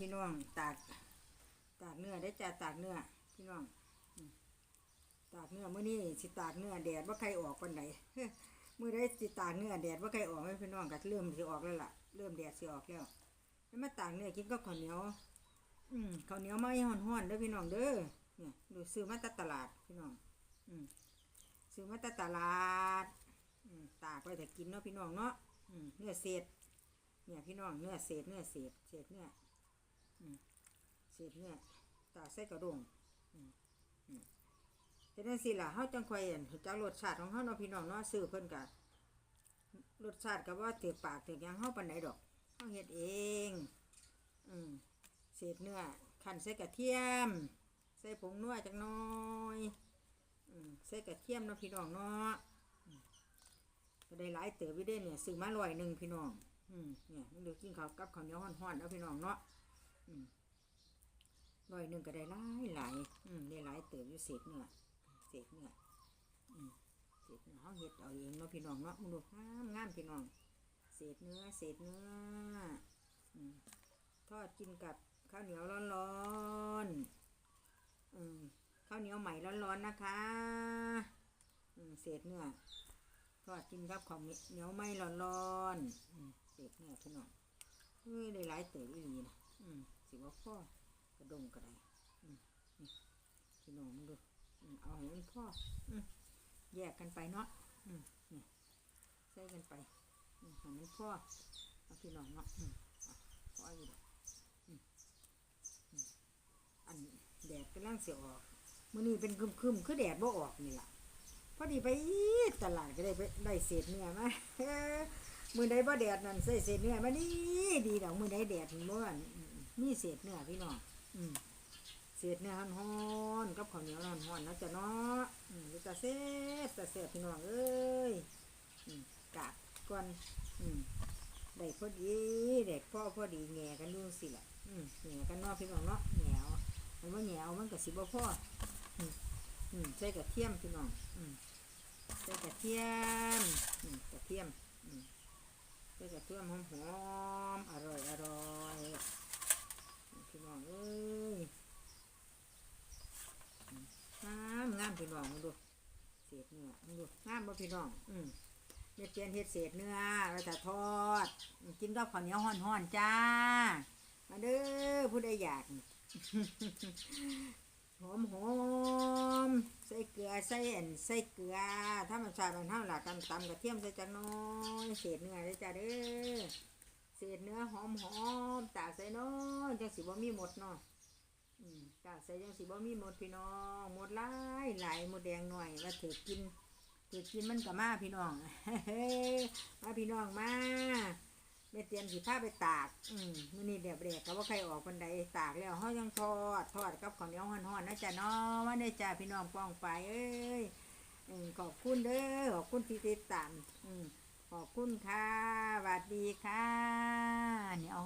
พี่น้องตากตากเนื้อได้จ้าตากเนื้อพี่น้องตากเนื้อมื้อนี้สิตากเนื้อแดดว่าใครออกวันไหนมื้อใดสิตากเนื้อแดดว่าใครออกให้พี่น้องก็เริ่มสิออกแล้วล่ะเริ่มแดดสิออกแล้วแล้วมาตากเนื้อกินก็ข้าวเหนียว อืมข้าวเหนียวมาห้ฮ้อนๆเด้อพี่น้องเด้อเนี่ยดูซื้อมาจากตลาดพี่น้อง อืมซื้อมาจากตลาดอืมตากไว้แต่กินเนาะพี่น้องเนาะอืมเนื้อเศษเนี่ยพี่น้องเนื้อเศษเนื้อเศษเศษเนื้อ เศษเนื้อตาใส่กระดงอืมเป็นจังซี่ล่ะเฮาจังค่อยเห็นจักรสชาติของเฮาเนาะพี่น้องเนาะซื้อเพิ่นก็รสชาติก็ว่าถือปากถือยังเฮาปานใดดอกเฮาเฮ็ดเอง อืมเศษเนื้อคั่นใส่กระเทียม ใส่ผงนัวจักน้อยอืมใส่กระเทียมเนาะพี่น้องเนาะก็ได้หลายเติบอยู่เด้เนี่ยซื้อมาร้อยหนึ่งพี่น้อง อืมเนี่ยมันดูกินข้าวกับข้าวเหนียวห่อนๆแล้วพี่น้องเนาะ อืมร้อยหนึ่งก็ได้หลายหลายอืมได้หลายเติบอยู่เศษเนื้อเศษเนื้ออืมเศษเนื้อเขาเฮ็ดเอาเองเนาะพี่น้องเนาะมึงดูงามงามพี่น้อง เศษเนื้อเศษเนื้ออืมทอดกินกับข้าวเหนียวร้อนๆอืมข้าวเหนียวใหม่ร้อนๆนะคะอืมเศษเนื้อทอดกินครับของเหนียวไหม้ร้อนๆอืมเด็กเนี่ยพี่น้องเฮ้ยได้หลายเต๋ออีหลีนะอืม สิว่าพ่อกระดงกระไดอืมนี่พี่น้องมึงดูเอาให้มันพ่อแยกกันไปเนาะใส่กันไปอืมให้มันพ่อเอาพี่น้องเนาะพ่ออยู่ดอกอันแดดกำลังเสียออกมื้อนี้เป็นครึมคือแดดบ่ออกนี่แหละพอดีไปตลาดก็ได้ไปได้เศษเนื้อมามือใดบ่แดดนั่นใส่เศษเนื้อมาดีดีดอกมือใดแดดมันบ่อ มีเศษเนื้อพี่น้องอืมเศษเนื้อฮ้อนๆกับข้าวเหนียวฮ้อนๆนะจ๊ะเนาะอืมจะเซ่บจะเซ่บพี่น้องเอ้ยอืมกากก่อนอืมได้พอดีเด็กพ่อพอดีแง่กันดูสิล่ะอืมแง่กันเนาะพี่น้องเนาะแง่วมันว่าแง่วมันก็สิบ่พออืมอืมใส่กระเทียมพี่น้องอืมใส่กระเทียมอืมกระเทียมอืมใส่กระเทียมหอมหอมๆอร่อยอร่อยพี่น้องเอ้ยอืมงามงาม พี่น้องมึงดูเศษเนื้อมึงดูงามบ่พี่น้อง อืมเม็ดเจียนเฮ็ดเศษเนื้อเราจะทอด กินกับข้าวเหนียวห่อนๆจ้า มาเด้อผู้ใดอยากหอมหอมใส่เกลือใส่อันใส่เกลือถ้ามันชาติมันเท่าหลักตำตำกระเทียมใส่จังน้อยเศษเนื้อเลยจ้าเด้อเศษเนื้อหอมหอมตากใส่น้อยจังสิบ่มีหมดเนาะ อืมตากใส่จังสิบ่มีหมดพี่น้องหมดหลายหลายหมดแดงหน่อยว่าเถือกินเถือกินมันก็มาพี่น้องมาพี่น้องมาแม่เตรียมสีผ้าไปตาก อืมมื้อนี้เดี๋ยวเบรกก็ว่าใครออกปันใดตากแล้วเฮายังทอดทอดกับข้าวเนียวฮ้อนๆนะจ๊ะเนาะว่าได้จ้าพี่น้องป้องไปเอ้ยอขอบคุณเด้อขอบคุณที่ติดตามอืมขอบคุณค่ะสวัสดีค่ะเนี่ยเอ